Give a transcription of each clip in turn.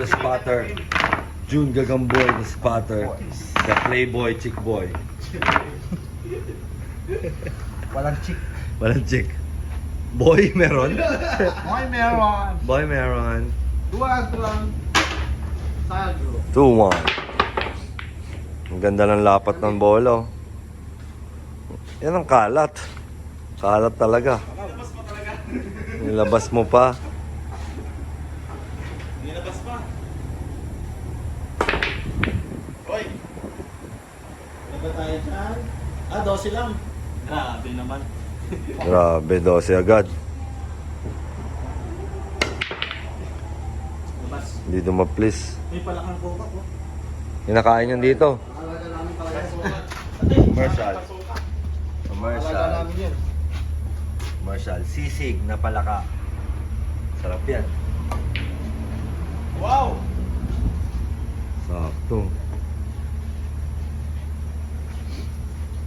the spotter. June Gagamboy the spotter. The playboy chick boy. Walang chick. Walang chick. Boy meron? Moy meron. Boy meron. Duwag lang. Sagro. 2-1. Ang ganda ng lapat ng bola. oh. Yan ang kalat. Kalat talaga. Nilabas mo pa. Nilabas pa. Hoy! Ah, 12 lang. Grabe naman. Grabe, 12 agad. Labas. Hindi dumaplis. May palakang coca ko. Kinakain yan dito. Alaga namin talaga yan. Commercial. Pasuka. Alaga namin yan. Commercial. Sisig na palaka. Sarap yan. Wow! Sakto.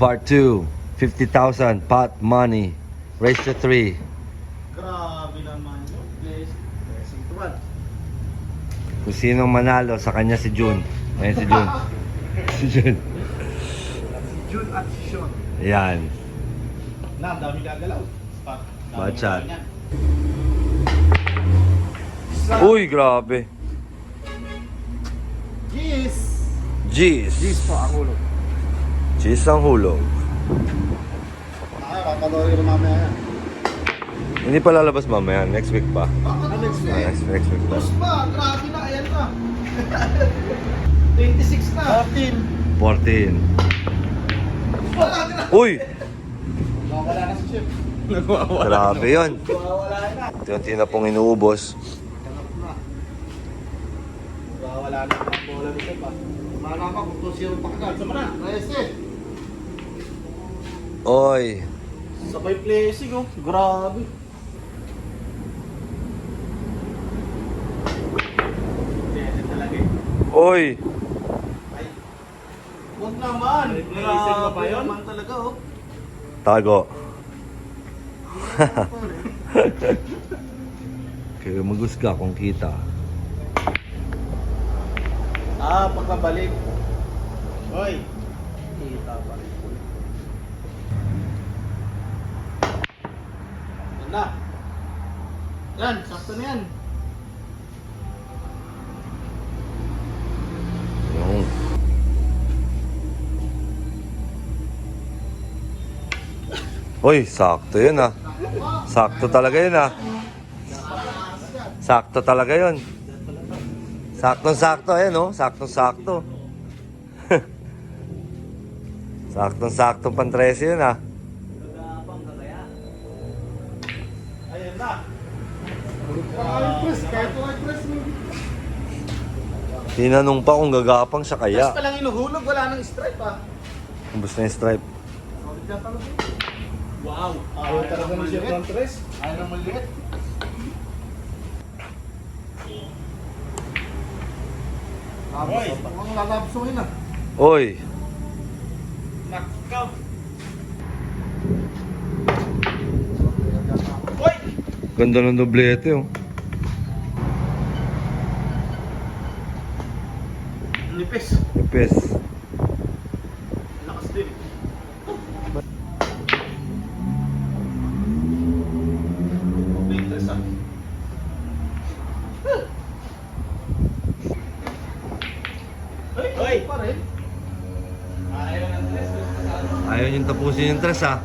Part 2. 50,000 pot money. Race to 3. Grabe naman yun. Bless. Blessing to. Kung sinong manalo, sa kanya si June. Ayan si June. si June. Si June at si Sean. Ayan. Na, ang dami gagalaw. Spot. Bad shot. Uy, grabe. Yes! Jeez. Yes po ang ulo. Cheese ang hulog. Ah, papanorin ko mamaya yan. Hindi pa lalabas mamaya. Next week pa. Ah, next Ah, next, next week pa. Boss pa, grabe na, ayan na. 26 na. 14. 14. Wala na. Uy! Wala na si Chef. Grabe yun. Wala na. Unti na pong inuubos. Tanap na. Wala na ang bola nito pa. Malaman kung 2-0 pa agad. Sama na. Rese. Oy. Sabay placing oh. Grabe. Eh. Oy. Ay. Huwag naman. Placing mo pa yun? naman talaga oh. Tago. Kaya magusga kung kita. Ah, pagkabalik. Hoy. Kita pa rin. Yan sakto na yan. Uy, sakto yun ah. Sakto talaga yun ah. Sakto talaga yun. Saktong-sakto, ayan oh. Saktong-sakto. Saktong-saktong pan 13 yun ah. Tinanong pa kung gagapang siya kaya. Tapos pa lang inuhulog, wala nang stripe ah. Ubus na yung stripe. Wow. Ayaw talaga ng press. Ayaw ng maliit. Hoy. Ang lalabsuhin na. Oy, Nakaw. Hoy! ganda ng doblete oh. Ipis. Lakas din. Ah. Ayaw ng tres. Ayaw niyong tapusin yung tres ah.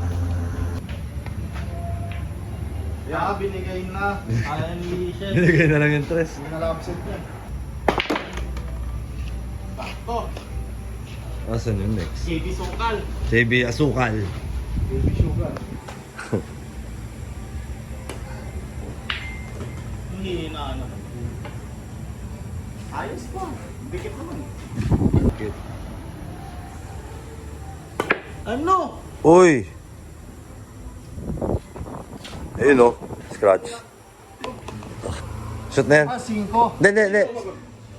Yeah, binigay na. Ayaw ni Chef. Binigay na lang yung tres. Hindi na niya. Sakto. Asan yung next? JB Sokal. JB Asukal. Baby sugar. Ang hina naman. Ayos pa. Dikit naman. Ano? Uy! Ayun oh, scratch. Shoot na yan. Ah, 5. Hindi, hindi, hindi.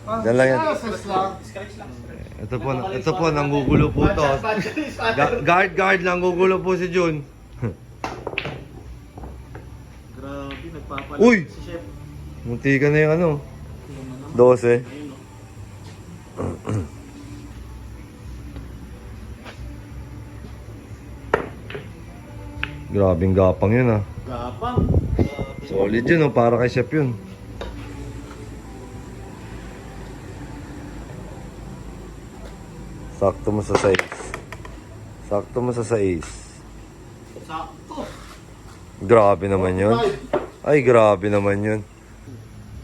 Ah, Yan lang yan. ah, lang. Lang. Ito po, ito po, nanggugulo po to. Ga- guard, guard, nanggugulo po si Jun. Grabe, nagpapalit Uy! si Chef. Munti ka na yung ano. Yung ano, 12. Ayun, no? Grabing gapang yun ah. Gapang. Solid yun oh, para kay chef yun. Sakto mo sa size. Sakto mo sa size. Sakto. Grabe naman yun. Ay, grabe naman yun.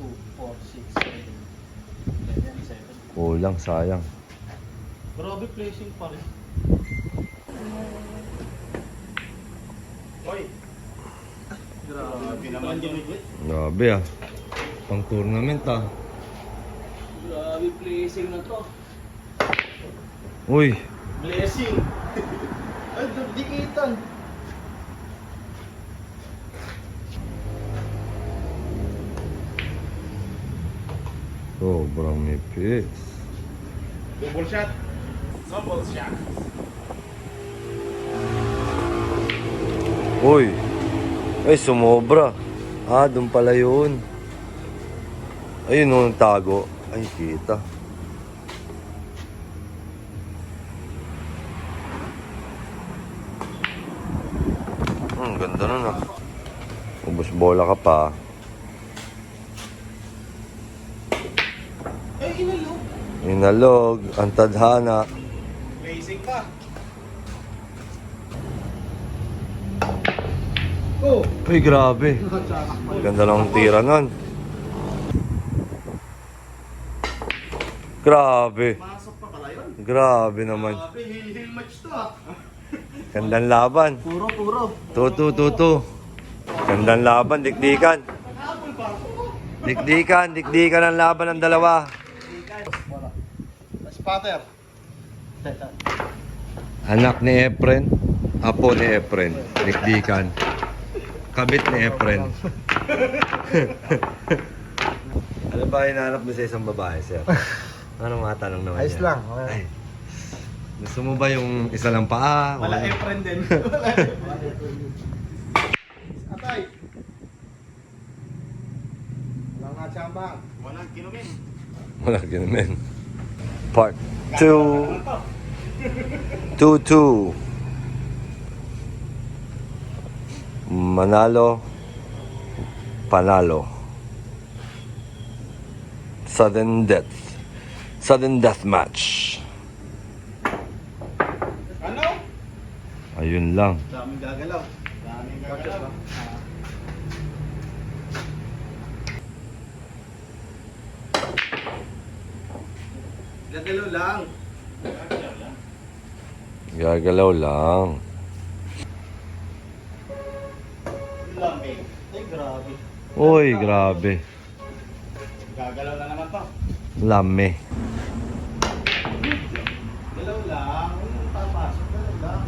2, 4, 6, 7. 7. Kulang, sayang. Grabe placing pa rin. Oy! Grabe naman yun. Grabe ah. Pang tournament ah. Grabe placing na to. Uy, Blessing! Ay, dikitan! sobrang nipis. Double shot! Double shot! Uy, ay sumobra. Ah, doon pala yun. Ayun nung tago. Ay, kita. Hmm, ganda nun ah. Ubus bola ka pa. Ay, inalo! Inalog, ang tadhana. Placing pa! Oh! Uy, grabe. Ganda ng tira nun. Grabe. Masok pa pala yun. Grabe naman. Grabe, hill-hill match to ah. Gandang laban. Puro, puro. Tutu, tutu. Gandang laban, dikdikan. Dikdikan, dikdikan ang laban ng dalawa. Spatter. Anak ni Efren, apo ni Efren, dikdikan. Kabit ni Efren. ano ba hinahanap mo sa isang babae, sir? Ano matanong naman Ayos lang. Okay. Ay, gusto mo ba yung isa lang paa? Wala Efren din. Wala Walang kinumin. Wala ginamin. Part 2. 2-2. Manalo. Panalo. Sudden death. Sudden death match. Ano? Ayun lang. Daming gagalaw. Daming gagalaw. Gagalaw lang. Gagalaw lang. Lamig. Ay, grabe. Uy, grabe. Gagalaw na naman to. Lame. Galaw lang. Papasok? Galaw lang.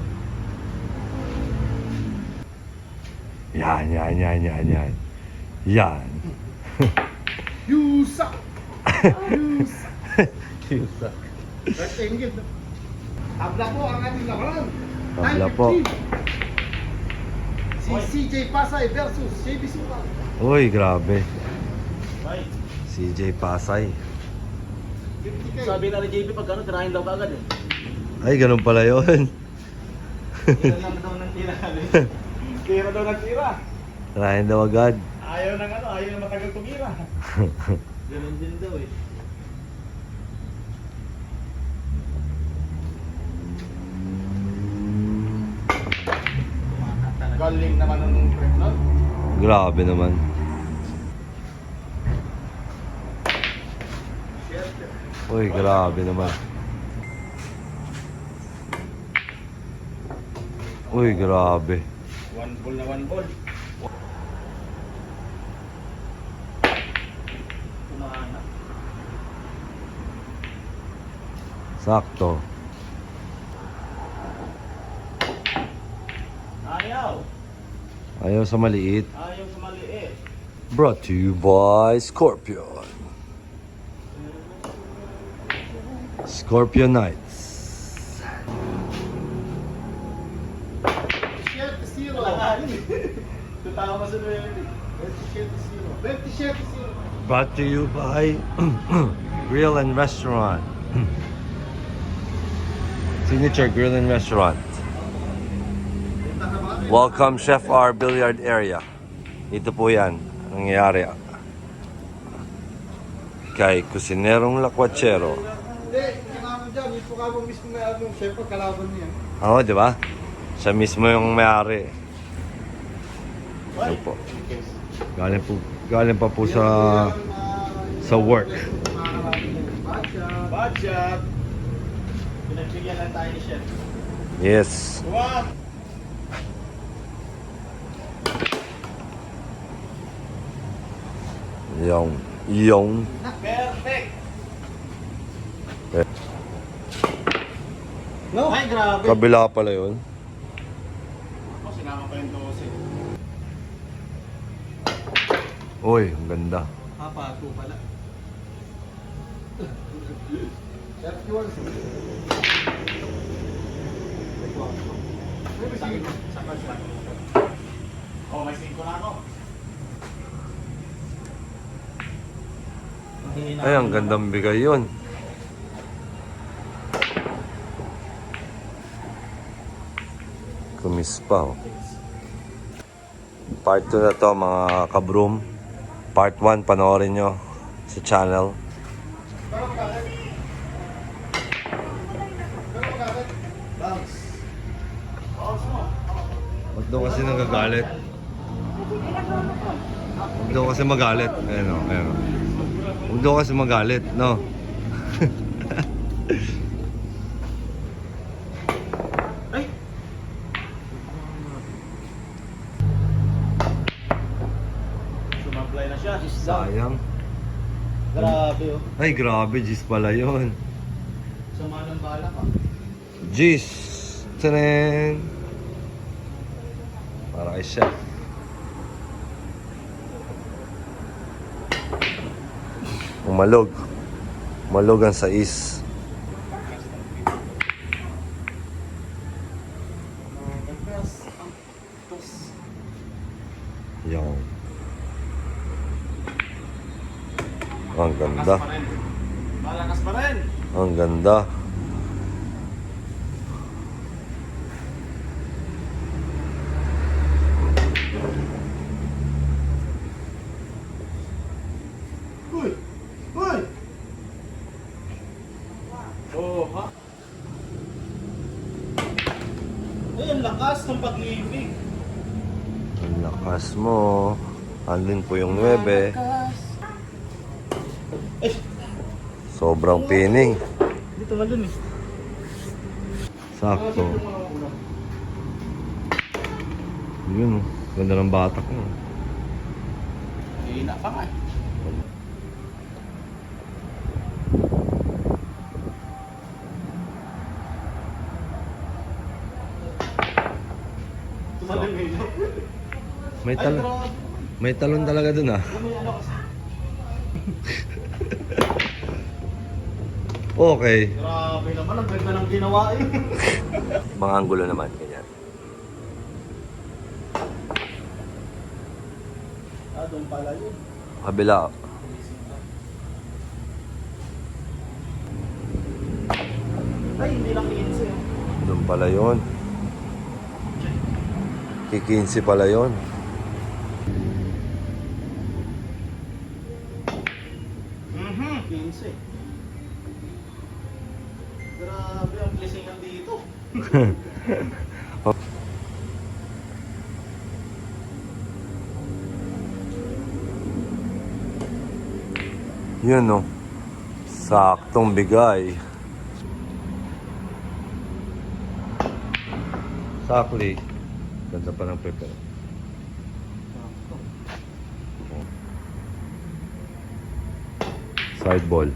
Yan, yan, yan, yan, yan. Yan. Yusa! Yusa! Tabla po ang ating labanan. Tabla po. 9:15. Si CJ Pasay versus JB Suka. Uy, grabe. CJ Pasay. 50k. Sabi na ni JP pag ano, tirahin daw kagad eh. Ay, ganun pala yun. Tira lang daw ng tira. Tira daw ng tira. Tirahin daw agad. Ayaw ng ano, ayaw na matagal tumira. Ganun din daw eh. Galing naman nung trip nun. Grabe naman. Uy, grabe naman. Uy, grabe. One ball na one ball. Sakto. Ayaw sa maliit. Ayaw sa maliit. Brought to you by Scorpion. Scorpion Knights. 27-0. Wala nga rin. Tutawa sa 20. 27-0. 27-0. Brought to you by Grill and Restaurant. Signature Grill and Restaurant. Welcome Chef R Billiard Area. Ito po yan. Ang nangyayari. Kay Kusinerong Lakwachero. Hindi, kailangan dyan. Mismo ka mo mismo may ano. Siyempre, kalaban niya. Oo, di ba? Siya mismo yung may-ari. Ano po? Galing po, galing pa po sa sa work. Shot. Pinagbigyan lang tayo ni Chef. Yes. Wow! Yung, yung. Perfect! No? Ay, grabe. kabila pala yun. Ako, sinama pa yung 12. Uy, ang ganda. Papago pala. Chef Jules. Sakot siya. Oh, may 5 na ako. Ay, ang gandang bigay yun. Kumis pa, oh. Part 2 na to, mga kabroom. Part 1, panoorin nyo sa channel. Huwag daw kasi nagagalit. Huwag daw kasi magalit. Ayan o, ayan o. Huwag daw kasi magalit, no? Ay! Sumablay na siya. Sayang. Grabe oh. Ay, grabe, Gis pala yun. Sama ng bala ka. Gis! Tenen! Para kay chef. Umalog. Umalog ang sais. Yan. Ang ganda. Malakas pa rin. Ang ganda. Uy! Uy! Oh, ha? Ay, ang lakas ng pag-ibig. Ang mo. Andun po yung 9. Eh, Sobrang pining. dito nga dun eh. Sakto. Yun. Ganda ng batak mo. Hina pa nga eh. May Ay, talon. May talon talaga dun ah. Okay. Grabe naman, ang ganda ng ginawa eh. Mga anggulo naman, ganyan. ah, doon pala yun. Kabila. Ay, hindi lang 15 oh. Doon pala yun. Kikinsi pala yun. Mhm. 15. Grabe, ang blessing dito. Yun oh. Saktong bigay. Sakli. Ganda pa ng prepare. Side ball.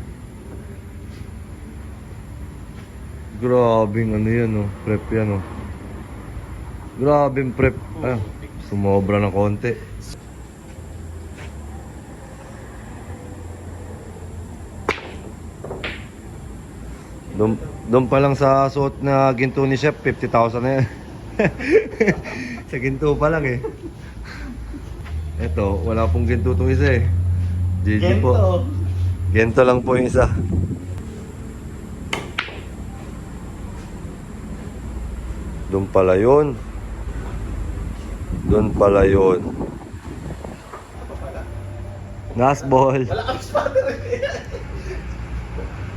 Grabing ano yan oh. Prep yan oh. Grabing prep. Ah, sumobra ng konti. Doon, doon pa lang sa suot na ginto ni Chef, 50,000 na yan. sa ginto pa lang eh. Ito, wala pong ginto itong isa eh. GG po. Gento. Gento lang po yung isa. Doon pala yun. Doon pala yun. Gasball. Wala kang spotter eh.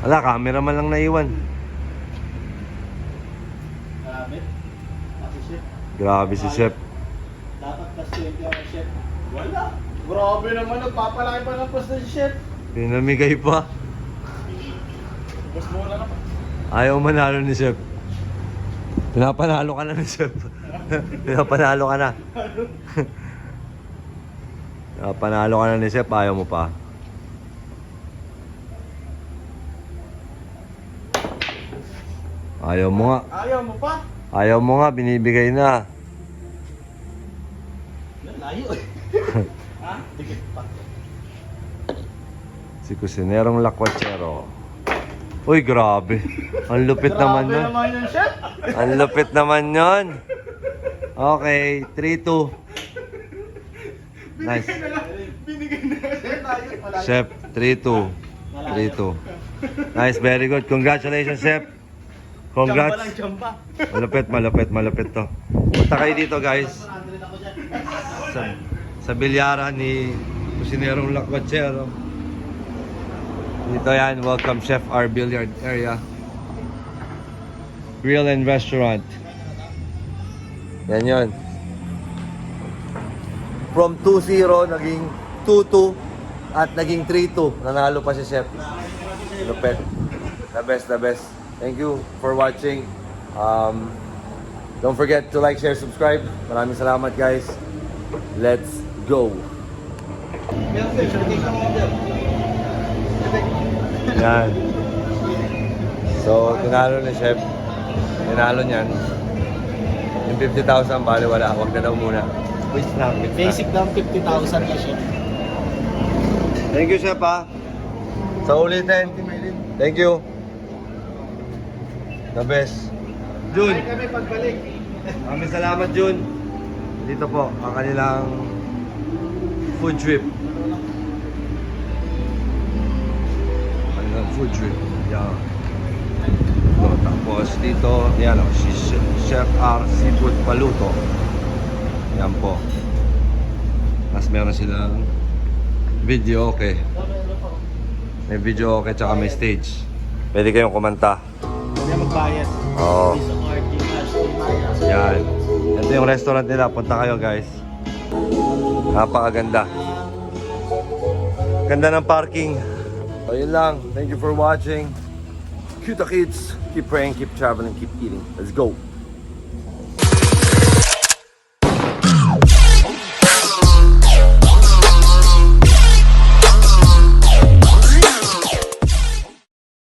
Wala, camera man lang naiwan. Grabe si Chef. Dapat plus 20 ako chef. Wala. Grabe naman, nagpapalaki pa ng plus ng chef. Pinamigay pa. Mas muna naman. Ayaw manalo ni Chef. Pinapanalo ka na ni Chef. Pinapanalo ka na. Pinapanalo ka na ni Chef, ayaw mo pa. Ayaw mo nga. Ayaw mo pa? Ayaw mo nga, binibigay na. Layo eh. ha? Dikit pa. Si Kusinerong Lakwatsero. Uy, grabe. Ang lupit naman Grabe nun. naman yung chef. Ang lupit naman yon. Okay, 3-2. Nice. Binigay na chef. Layo. Malayo. Chef, 3-2. 3-2. Nice, very good. Congratulations, Chef. Chamba lang, Congrats. chamba. Malupit, malupit, malupit to. Punta kayo dito, guys. 100 ako dyan. Sa, sa bilyara ni Kusinerong Lakwatsero. Dito yan, welcome Chef our billiard area. Grill and restaurant. Yan yun. From 2-0, naging 2-2 at naging 3-2. Nanalo pa si Chef. Lupet. The best, the best. Thank you for watching. Um, don't forget to like, share, subscribe. Maraming salamat guys. Let's go. Yan. So, tinalo ni Chef. Tinalo niyan. Yung 50,000, bali wala. Huwag na daw muna. Wait na. na. Basic lang 50,000 na chef. Thank you, Chef, ha. Sa ulitin. Thank you. The best. Jun. Kami pagbalik. Maraming salamat, Jun. Dito po, ang kanilang food trip. Food trip. Yan. So, tapos dito, yan o, si Ch- Chef R Seafood Paluto. Yan po. Tapos meron silang video okay. May video okay tsaka may stage. Pwede kayong kumanta. Pwede magbayad. Oo. Yan. Ito yung restaurant nila. Punta kayo guys. Napakaganda. Ganda ng parking. So yun lang. Thank you for watching. Cute kids. Keep praying, keep traveling, keep eating. Let's go.